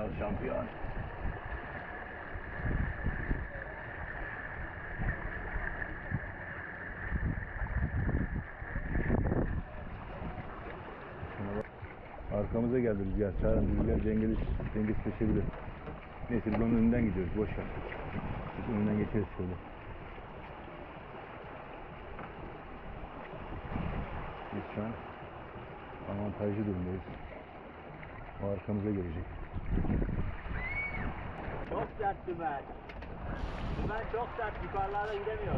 Şampiyon şampiyon. Arkamıza geldi rüzgar. Çağırın rüzgar Cengiz, Cengiz peşebilir. Neyse biz onun önünden gidiyoruz. Boş ver. Biz önünden geçeriz şöyle. Biz şu an avantajlı durumdayız. O arkamıza gelecek. Çok sert dümen. Dümen çok sert. Yukarılarda gidemiyor.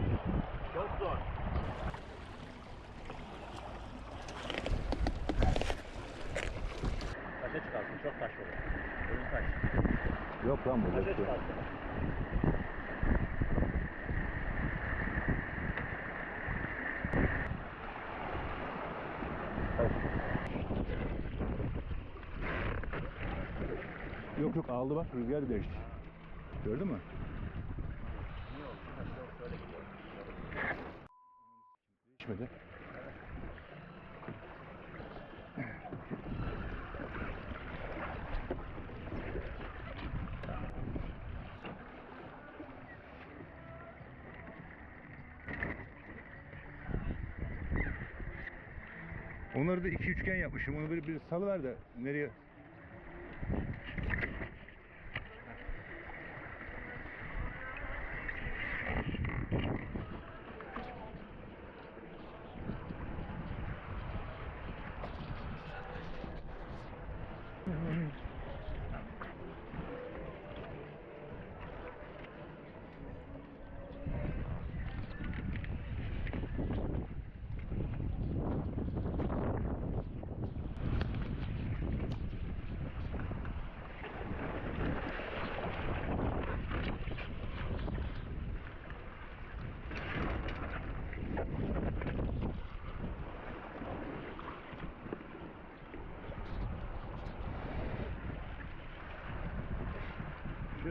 Çok zor. Taşa çıkarsın. Çok taş olur. Oyun taş. Yok lan burada. Taşa şey. çıkarsın. Yok yok aldı bak rüzgar değişti. Gördün mü? Değişmedi. Onları da iki üçgen yapmışım. Onu böyle bir salıver de nereye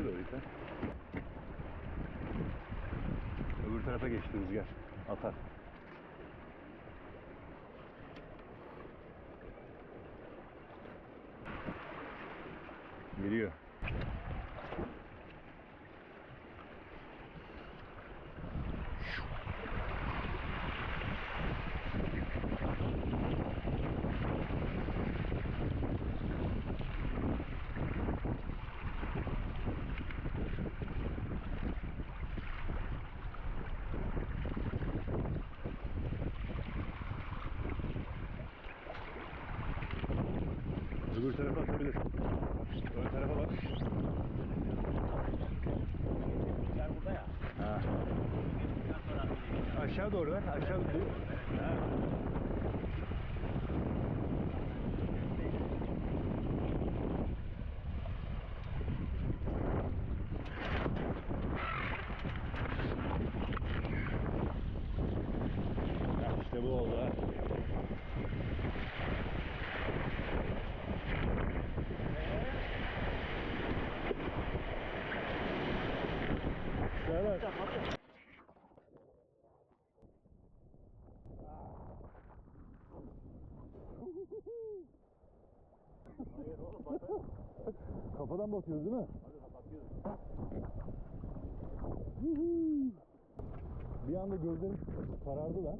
Şuraya doğru. Öbür tarafa geçti rüzgar. Atar. Geliyor. Öbür tarafa atabilir. Ön tarafa bak. Yer burada ya. Ha. Geçtikten sonra Aşağı doğru ver. Aşağı doğru. İşte bu oldu ha. Serhat. Kafadan batıyoruz değil mi? Hadi bakıyoruz. Bir anda gözlerim karardı lan.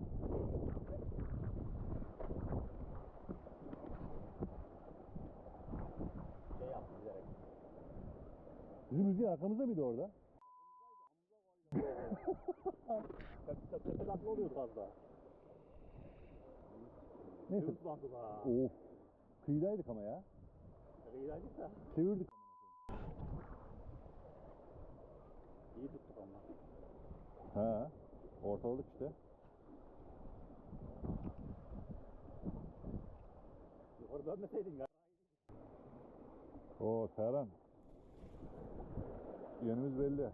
Şey yaptı bilerek. Bizim rüzgar arkamızda mıydı orada? Tepe tepe tepe takla oluyordu az daha. Neyse. Of. Kıyıdaydık ama ya. Kıyıdaydık da. Çevirdik. İyi tuttuk ama. Ha. Ortaladık işte. Yukarı dönmeseydin ya. Oo Serhan. Yönümüz belli.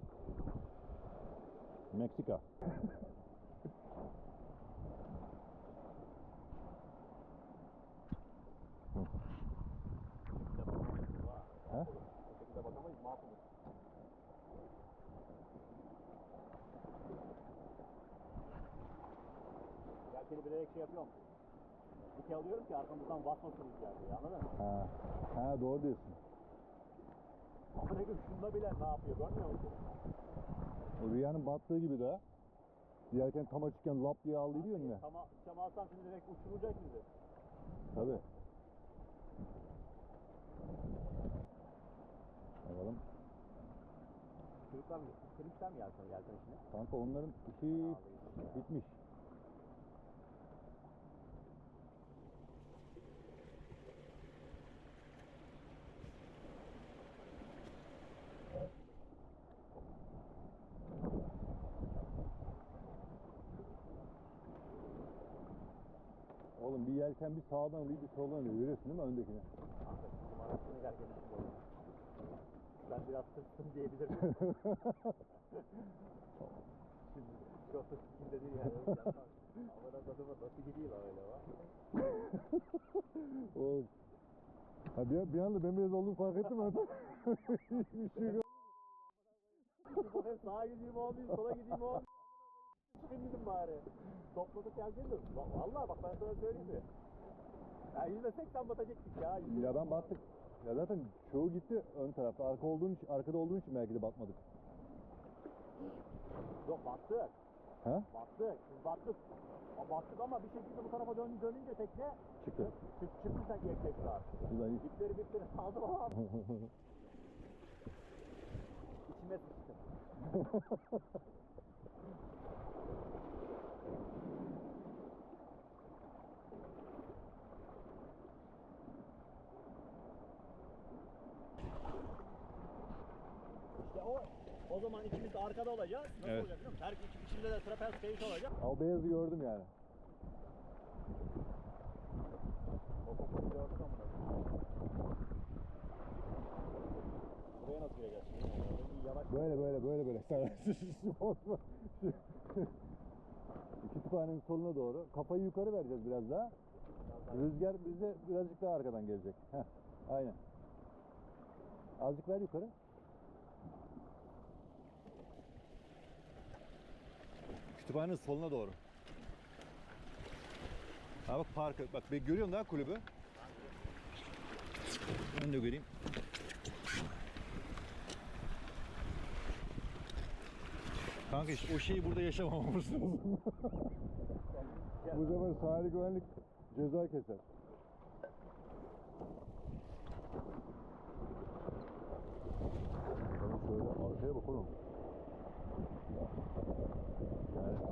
Meksika. Bir de bakamayız. ha. Ha? Bu şekilde bakamayız. Mahvolur. Yelkeni bilerek şey yapıyorum. Dike alıyorum ki arkamızdan basmasın rüzgar diye anladın mı? Ha. Ha doğru diyorsun. Ama ne gün şunda bile ne yapıyor görmüyor musun? O rüyanın battığı gibi de. Diğerken tam açıkken lap diye aldı diyor önüne. Tamam, çam alsam şimdi direkt uçuracak bizi. Tabii. Bakalım. Kırıklar mı? Kırıklar mı yelken, yelken içine? Kanka onların işi bitmiş. Oğlum bir yelken bir sağdan alıyor bir soldan alıyor. Görüyorsun değil mi oldu. Ben biraz tırstım diyebilirim. Şimdi çok da sikimde değil yani. Havada tadıma nasıl gidiyor lan öyle var. Oğlum. Ha bir, bir anda bembeyaz olduğunu fark ettim ben. Hiçbir şey yok. Sağa gideyim olmuyor, sola gideyim olmuyor. Dedim bari. Topladık yelkeni de. Va- Vallahi bak ben sana söyleyeyim mi? Ya yüzde seksen batacaktık ya. Ya ben battık. Ya zaten çoğu gitti ön tarafta. Arka olduğun için, arkada olduğun için belki de batmadık. Yok battık. Ha? Battık. Biz battık. Battık ama bir şekilde bu tarafa dön, dönünce tekne Çıktı. çık, çıktı tek tek tekrar. Hiç. İpleri bipleri saldı falan. İçime sıçtı. o o zaman ikimiz de arkada olacağız. Nasıl Evet. olacak biliyor musun? Her iki içinde de trapez kayış olacak. O beyazı gördüm yani. Buraya nasıl gireceğiz şimdi? Yavaş. Böyle böyle böyle böyle. Sen. Kütüphanenin soluna doğru. Kafayı yukarı vereceğiz biraz daha. Rüzgar bize birazcık daha arkadan gelecek. Heh, aynen. Azıcık ver yukarı. Kütüphanenin soluna doğru. Ha bak parkı. Bak ben görüyorum daha kulübü. Ben de göreyim. Kanka işte o şeyi burada yaşamamamız lazım. Bu sefer sahil güvenlik ceza keser. Şöyle arkaya bak oğlum.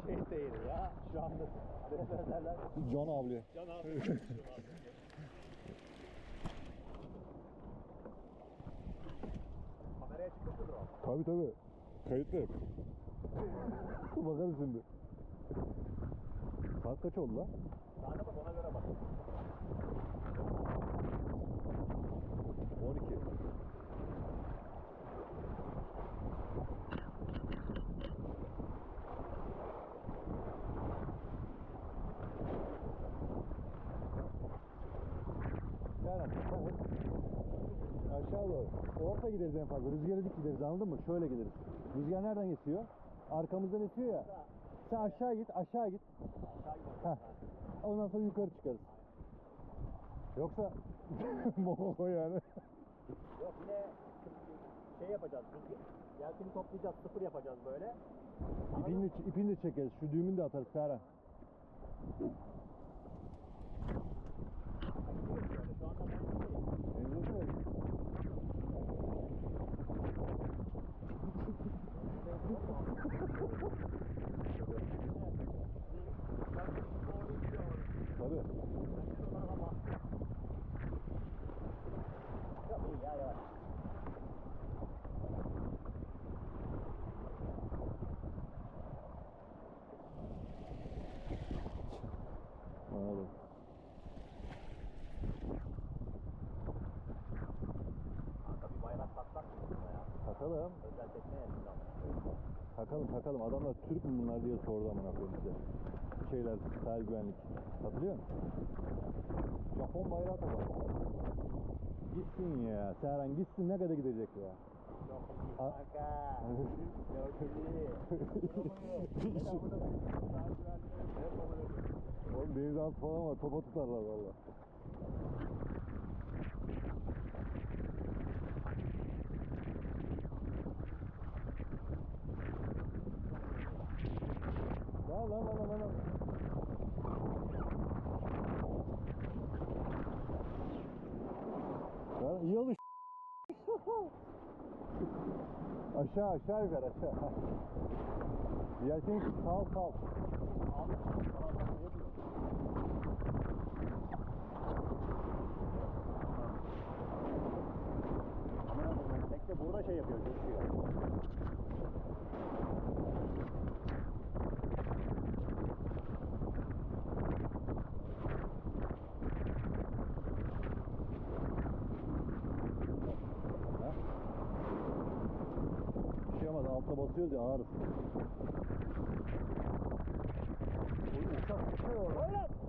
Şey değil ya şu anda. Ne derler? Can avli. Can abi. Kameraya çıkmıştır o. Tabi tabi. Kayıtlı hep. Bakarız şimdi. Saat kaç oldu lan? Saate bak ona göre bak. 12. Yani sen aşağı doğru. Orta gideriz en fazla. Rüzgara dik gideriz anladın mı? Şöyle gideriz. Rüzgar nereden esiyor? Arkamızdan esiyor ya. Sen aşağı git, aşağı git. Heh. Ondan sonra yukarı çıkarız. Yoksa Moho yani. Yok yine şey yapacağız. Yelkeni toplayacağız. Sıfır yapacağız böyle. İpini ipini de çekeriz. Şu düğümünü de atarız Serhan. Böyle Şu anda ben şey, Benzin mi? Tabii. Anladım. Kanka bir bayrak patlak mı ya? Takalım. Özel tekne yerinde. Takalım takalım. Adamlar Türk mü bunlar diye sordu amına koyayım bize. Şeyler sahil güvenlik. Hatırlıyor musun? Japon bayrağı takalım. Gitsin ya. Serhan gitsin ne kadar gidecek ya. Kanka. Oğlum denizaltı falan var. Topa tutarlar valla. Lan lan lan lan lan. Lan iyi alış. aşağı aşağı yukarı aşağı. Yelkeni sal sal. Tekne burada şey yapıyor, coşuyor. Ha? Altta basıyoruz ya. Oğlum uçak uçuyor orada.